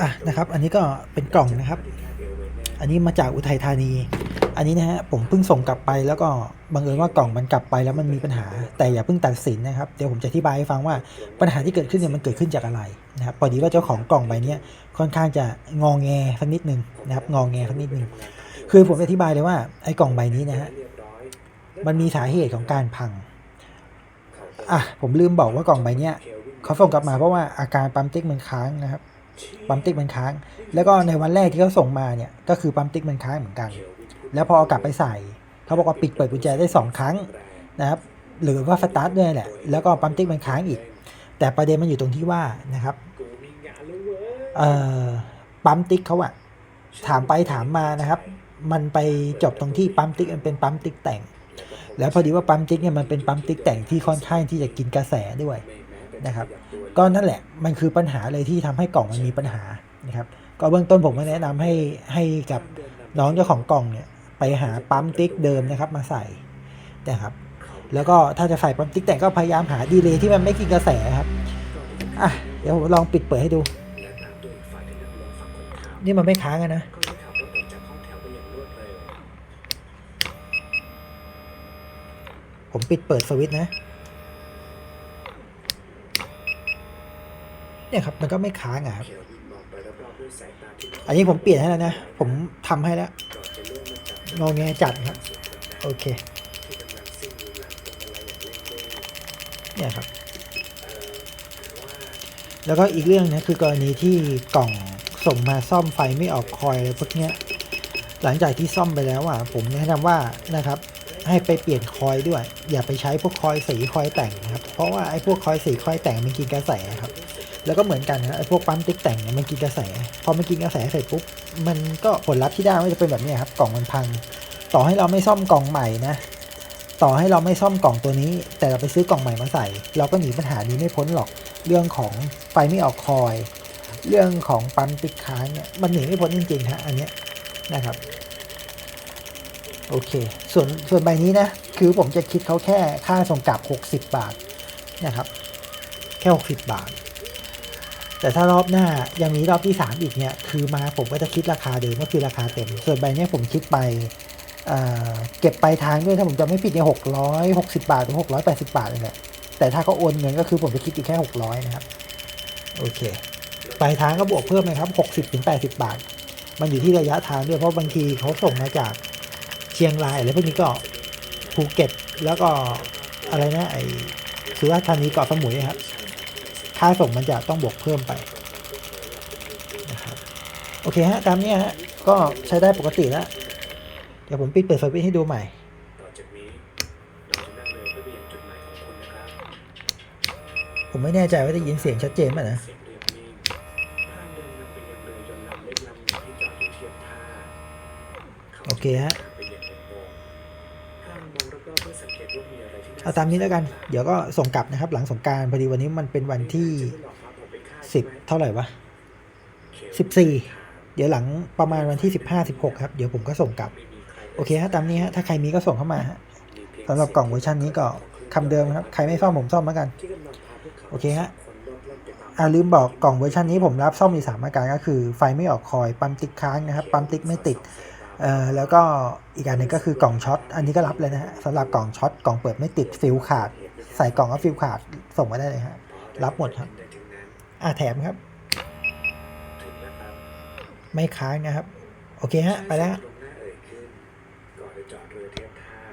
อะนะครับ อันนี้ก็เป็นกล่องนะครับ อันนี้มาจากอุทัยธานี อันนี้นะฮะผมเพิ่งส่งกลับไปแล้วก็บังเอิญว่ากล่องมันกลับไปแล้วมันมีปัญหา แต่อย่าเพิ่งตัดสินนะครับเดี๋ยวผมจะอธิบายให้ฟังว่าปัญหาที่เกิดขึ้นเนี่ยมันเกิดขึ้นจากอะไรนะครับพอดีว่าเจ้าของกล่องใบนี้ค่อนข้างจะงองแงสักนิดนึงนะครับงองแงสักนิดนึงคือผมอธิบายเลยว่าไอ้กล่องใบนี้นะฮะมันมีสาเหตุของการพังอะผมลืมบอกว่ากล่องใบเนี้ยเขาส่งกลับมาเพราะว่าอาการปั๊มติ๊กมันค้างนะครับ ปั๊มติ๊กมันค้าง แล้วก็ในวันแรกที่เขาส่งมาเนี่ยก็คือปั๊มติ๊กมันค้างเหมือนกัน แล้วพอเอากลับไปใส่เขาบอกว่าปิดเปิดกุญแจได้สองครั้งนะครับหรือว่าสตาร์ทด้วยแหละ แล้วก็ปั๊มติ๊กมันค้างอีก แต่ประเด็นมันอยู่ตรงที่ว่านะครับเอ่อปั๊มติ๊กเขาอะถามไปถามมานะครับ มันไปจบตรงที่ปั๊มติ๊กมันเป็นปั๊มติ๊กแต่ง แล้วพอดีว่าปั๊มติ๊กเนี่ยมันเป็นปั๊มติ๊กแต่งที่ค่อนข้างที่จะกินกระแสด้วย นะครับ ก็นั่นแหละมันคือปัญหาเลยที่ทำให้กล่องมันมีปัญหานะครับ ก็เบื้องต้นผมก็แนะนำให้ให้กับน้องเจ้าของกล่องเนี่ยไปหาปั๊มติ๊กเดิมนะครับมาใส่นะครับ แล้วก็ถ้าจะใส่ปั๊มติ๊กแต่ก็พยายามหาดีเลย์ที่มันไม่กินกระแสครับอะเดี๋ยวผมลองปิดเปิดให้ดู นี่มันไม่ค้างนะผมปิดเปิดสวิตช์นะ เนี่ยครับมันก็ไม่ค้างอะครับอันนี้ผมเปลี่ยนให้แล้วนะ ผมทำให้แล้วงอแงจัดครับ โอเค เนี่ยครับ แล้วก็อีกเรื่องนะคือกรณีที่กล่องส่งมาซ่อมไฟไม่ออกคอยอะไรพวกเนี้ย หลังจากที่ซ่อมไปแล้วอะ ผมแนะนำว่านะครับ ให้ไปเปลี่ยนคอยด้วย อย่าไปใช้พวกคอยสีคอยแต่งนะครับ เพราะว่าไอ้พวกคอยสีคอยแต่งมันกินกระแสครับ แล้วก็เหมือนกันนะไอ้พวกปั๊มติ๊กแต่งเนี่ยมันกินกระแส พอมันกินกระแสเสร็จปุ๊บมันก็ผลลัพธ์ที่ได้ก็จะเป็นแบบนี้ครับกล่องมันพัง ต่อให้เราไม่ซ่อมกล่องใหม่นะต่อให้เราไม่ซ่อมกล่องตัวนี้ แต่เราไปซื้อกล่องใหม่มาใส่ เราก็หนีปัญหานี้ไม่พ้นหรอกเรื่องของไฟไม่ออกคอย เรื่องของปั๊มติ๊กค้างเนี่ยมันหนีไม่พ้นจริงๆฮะอันเนี้ยนะครับโอเค ส่วนส่วนใบนี้นะคือผมจะคิดเขาแค่ค่าส่งกลับ 60 บาทนะครับแค่ 60 บาท แต่ถ้ารอบหน้ายังมีรอบที่ 3 อีกเนี่ยคือมาผมก็จะคิดราคาเดิมก็คือราคาเต็ม ส่วนใบเนี้ยผมคิดไปเเก็บปลายทางด้วยถ้าผมจำไม่ผิดเนี่ย660บาทถึง680บาทเลยแหละแต่ถ้าเขาโอนเงินก็คือผมจะคิดอยู่แค่600นะครับโอเคปลายทางก็บวกเพิ่มนะครับ60ถึง80บาท มันอยู่ที่ระยะทางด้วยเพราะบางทีเขาส่งมาจากเชียงรายอะไรพวกนี้ก็ภูเก็ตแล้วก็อะไรนะไอสุราษฎร์ธานีเกาะสมุยครับ ค่าส่งมันจะต้องบวกเพิ่มไปนะครับโอเคฮะตามนี้ฮะก็ใช้ได้ปกติแล้ว เดี๋ยวผมปิดเปิดสวิตช์ให้ดูใหม่ผมไม่แน่ใจว่าได้ยินเสียงชัดเจนไหมนะโอเคฮะ เอาตามนี้แล้วกัน เดี๋ยวก็ส่งกลับนะครับ หลังสงการพอดีวันนี้มันเป็นวันที่สิบเท่าไหร่วะสิบสี่เดี๋ยวหลังประมาณวันที่สิบห้าสิบหกครับ เดี๋ยวผมก็ส่งกลับ โอเคฮะตามนี้ฮะถ้าใครมีก็ส่งเข้ามาฮะสำหรับกล่องเวอร์ชันนี้ก็คำเดิมครับ ใครไม่ซ่อมผมซ่อมแล้วกัน โอเคฮะอ่าลืมบอกกล่องเวอร์ชันนี้ผมรับซ่อมมีสามอาการก็คือ ไฟไม่ออกคอย ปั๊มติ๊กค้างนะครับ ปั๊มติ๊กไม่ติด เออแล้วก็อีกอันหนึ่งก็คือกล่องช็อต อันนี้ก็รับเลยนะฮะสำหรับกล่องช็อตกล่องเปิดไม่ติดฟิลขาด ใส่กล่องก็ฟิลขาดส่งมาได้เลยฮะรับหมดครับ อ่าแถมครับ ไม่ค้างนะครับ โอเคฮะ ไปแล้ว